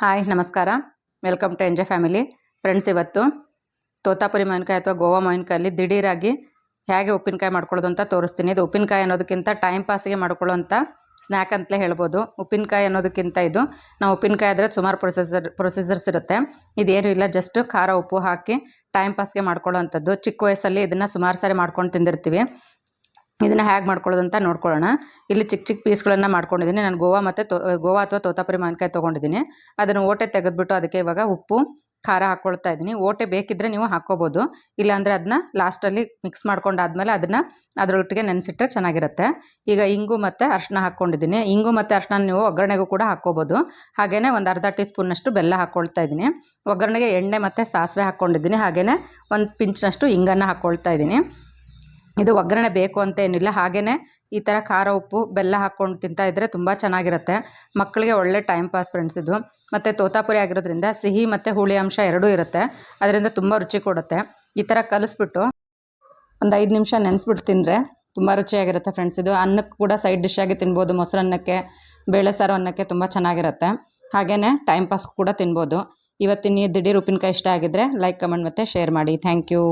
Hi, ನಮಸ್ಕಾರ. Welcome to MJ family. Friends, ಇವತ್ತು ತೋತಾಪುರಿ ಮಾವಿನಕಾಯಿ ಅಥವಾ ಗೋವಾ ಮಾವಿನಕಾಯಲ್ಲಿ ದಿಢೀರಾಗಿ ಹೇಗೆ ಉಪ್ಪಿನಕಾಯಿ ಮಾಡ್ಕೊಳ್ಳೋದು ಅಂತ ತೋರಿಸ್ತೀನಿ. ಇದು ಉಪ್ಪಿನಕಾಯಿ ಅನ್ನೋದಕ್ಕಿಂತ ಟೈಮ್ ಪಾಸ್ಗೆ ಮಾಡ್ಕೊಳ್ಳೋಂಥ ಸ್ನ್ಯಾಕ್ ಅಂತಲೇ ಹೇಳ್ಬೋದು. ಉಪ್ಪಿನಕಾಯಿ ಅನ್ನೋದಕ್ಕಿಂತ ಇದು. ನಾವು ಉಪ್ಪಿನಕಾಯಿ ಆದರೆ ಸುಮಾರು ಪ್ರೊಸೆಸರ್ ಪ್ರೊಸೆಸರ್ಸ್ ಇರುತ್ತೆ. ಇದೇನು ಇಲ್ಲ ಜಸ್ಟ್ ಖಾರ ಉಪ್ಪು ಹಾಕಿ ಟೈಮ್ ಪಾಸ್ಗೆ ಮಾಡ್ಕೊಳ್ಳೋ ಅಂಥದ್ದು ಚಿಕ್ಕ ವಯಸ್ಸಲ್ಲಿ ಇದನ್ನು ಸುಮಾರು ಸಾರಿ ಮಾಡ್ಕೊಂಡು ತಿಂದಿರ್ತೀವಿ. ಇದನ್ನು ಹೇಗೆ ಮಾಡ್ಕೊಳ್ಳೋದು ಅಂತ ನೋಡ್ಕೊಳ್ಳೋಣ. ಇಲ್ಲಿ ಚಿಕ್ಕ ಚಿಕ್ಕ ಪೀಸ್ಗಳನ್ನು ಮಾಡ್ಕೊಂಡಿದ್ದೀನಿ. ನಾನು ಗೋವಾ ಮತ್ತು ಗೋವಾ ಅಥವಾ ತೋತಾಪುರಿ ಮಾವಿನಕಾಯಿ ತೊಗೊಂಡಿದ್ದೀನಿ. ಅದನ್ನು ಓಟೆ ತೆಗೆದ್ಬಿಟ್ಟು ಅದಕ್ಕೆ ಇವಾಗ ಉಪ್ಪು, ಖಾರ ಹಾಕ್ಕೊಳ್ತಾ ಇದ್ದೀನಿ. ಓಟೆ ಬೇಕಿದ್ದರೆ ನೀವು ಹಾಕ್ಕೋಬೋದು. ಇಲ್ಲಾಂದರೆ ಅದನ್ನ ಲಾಸ್ಟಲ್ಲಿ ಮಿಕ್ಸ್ ಮಾಡ್ಕೊಂಡಾದ್ಮೇಲೆ ಅದನ್ನು ಅದರೊಟ್ಟಿಗೆ ನೆನೆಸಿಟ್ಟರೆ ಚೆನ್ನಾಗಿರುತ್ತೆ. ಈಗ ಇಂಗು ಮತ್ತು ಅರ್ಶಿನ ಹಾಕ್ಕೊಂಡಿದ್ದೀನಿ. ಇಂಗು ಮತ್ತು ಅರ್ಶಿನ ನೀವು ಒಗ್ಗರಣೆಗೂ ಕೂಡ ಹಾಕ್ಕೋಬೋದು. ಹಾಗೆಯೇ ಒಂದು ಅರ್ಧ ಟೀ ಸ್ಪೂನ್ನಷ್ಟು ಬೆಲ್ಲ ಹಾಕ್ಕೊಳ್ತಾ ಇದ್ದೀನಿ. ಒಗ್ಗರಣೆಗೆ ಎಣ್ಣೆ ಮತ್ತು ಸಾಸಿವೆ ಹಾಕ್ಕೊಂಡಿದ್ದೀನಿ. ಹಾಗೆಯೇ ಒಂದು ಪಿಂಚ್ನಷ್ಟು ಇಂಗನ್ನು ಹಾಕ್ಕೊಳ್ತಾ ಇದ್ದೀನಿ. ಇದು ಒಗ್ಗರಣೆ ಬೇಕು ಅಂತ ಏನಿಲ್ಲ. ಹಾಗೆಯೇ ಈ ಥರ ಖಾರ, ಉಪ್ಪು, ಬೆಲ್ಲ ಹಾಕ್ಕೊಂಡು ತಿಂತಾ ಇದ್ರೆ ತುಂಬ ಚೆನ್ನಾಗಿರುತ್ತೆ. ಮಕ್ಕಳಿಗೆ ಒಳ್ಳೆ ಟೈಮ್ ಪಾಸ್ ಫ್ರೆಂಡ್ಸ್ ಇದು. ಮತ್ತು ತೋತಾಪುರಿ ಆಗಿರೋದ್ರಿಂದ ಸಿಹಿ ಮತ್ತು ಹುಳಿ ಅಂಶ ಎರಡೂ ಇರುತ್ತೆ. ಅದರಿಂದ ತುಂಬ ರುಚಿ ಕೊಡುತ್ತೆ. ಈ ಥರ ಕಲಿಸ್ಬಿಟ್ಟು ಒಂದು ಐದು ನಿಮಿಷ ನೆನೆಸ್ಬಿಟ್ಟು ತಿಂದರೆ ತುಂಬ ರುಚಿಯಾಗಿರುತ್ತೆ ಫ್ರೆಂಡ್ಸ್ ಇದು. ಅನ್ನಕ್ಕೆ ಕೂಡ ಸೈಡ್ ಡಿಶ್ ಆಗಿ ತಿನ್ಬೋದು. ಮೊಸರನ್ನಕ್ಕೆ ಬೇಳೆ ಸಾರು ಅನ್ನಕ್ಕೆ ತುಂಬ ಚೆನ್ನಾಗಿರುತ್ತೆ. ಹಾಗೆಯೇ ಟೈಮ್ ಪಾಸ್ ಕೂಡ ತಿನ್ಬೋದು. ಇವತ್ತಿನ ದಿಢೀರ್ ಉಪ್ಪಿನಕಾಯಿ ಇಷ್ಟ ಆಗಿದ್ದರೆ ಲೈಕ್ ಕಮೆಂಟ್ ಮತ್ತು ಶೇರ್ ಮಾಡಿ. Thank you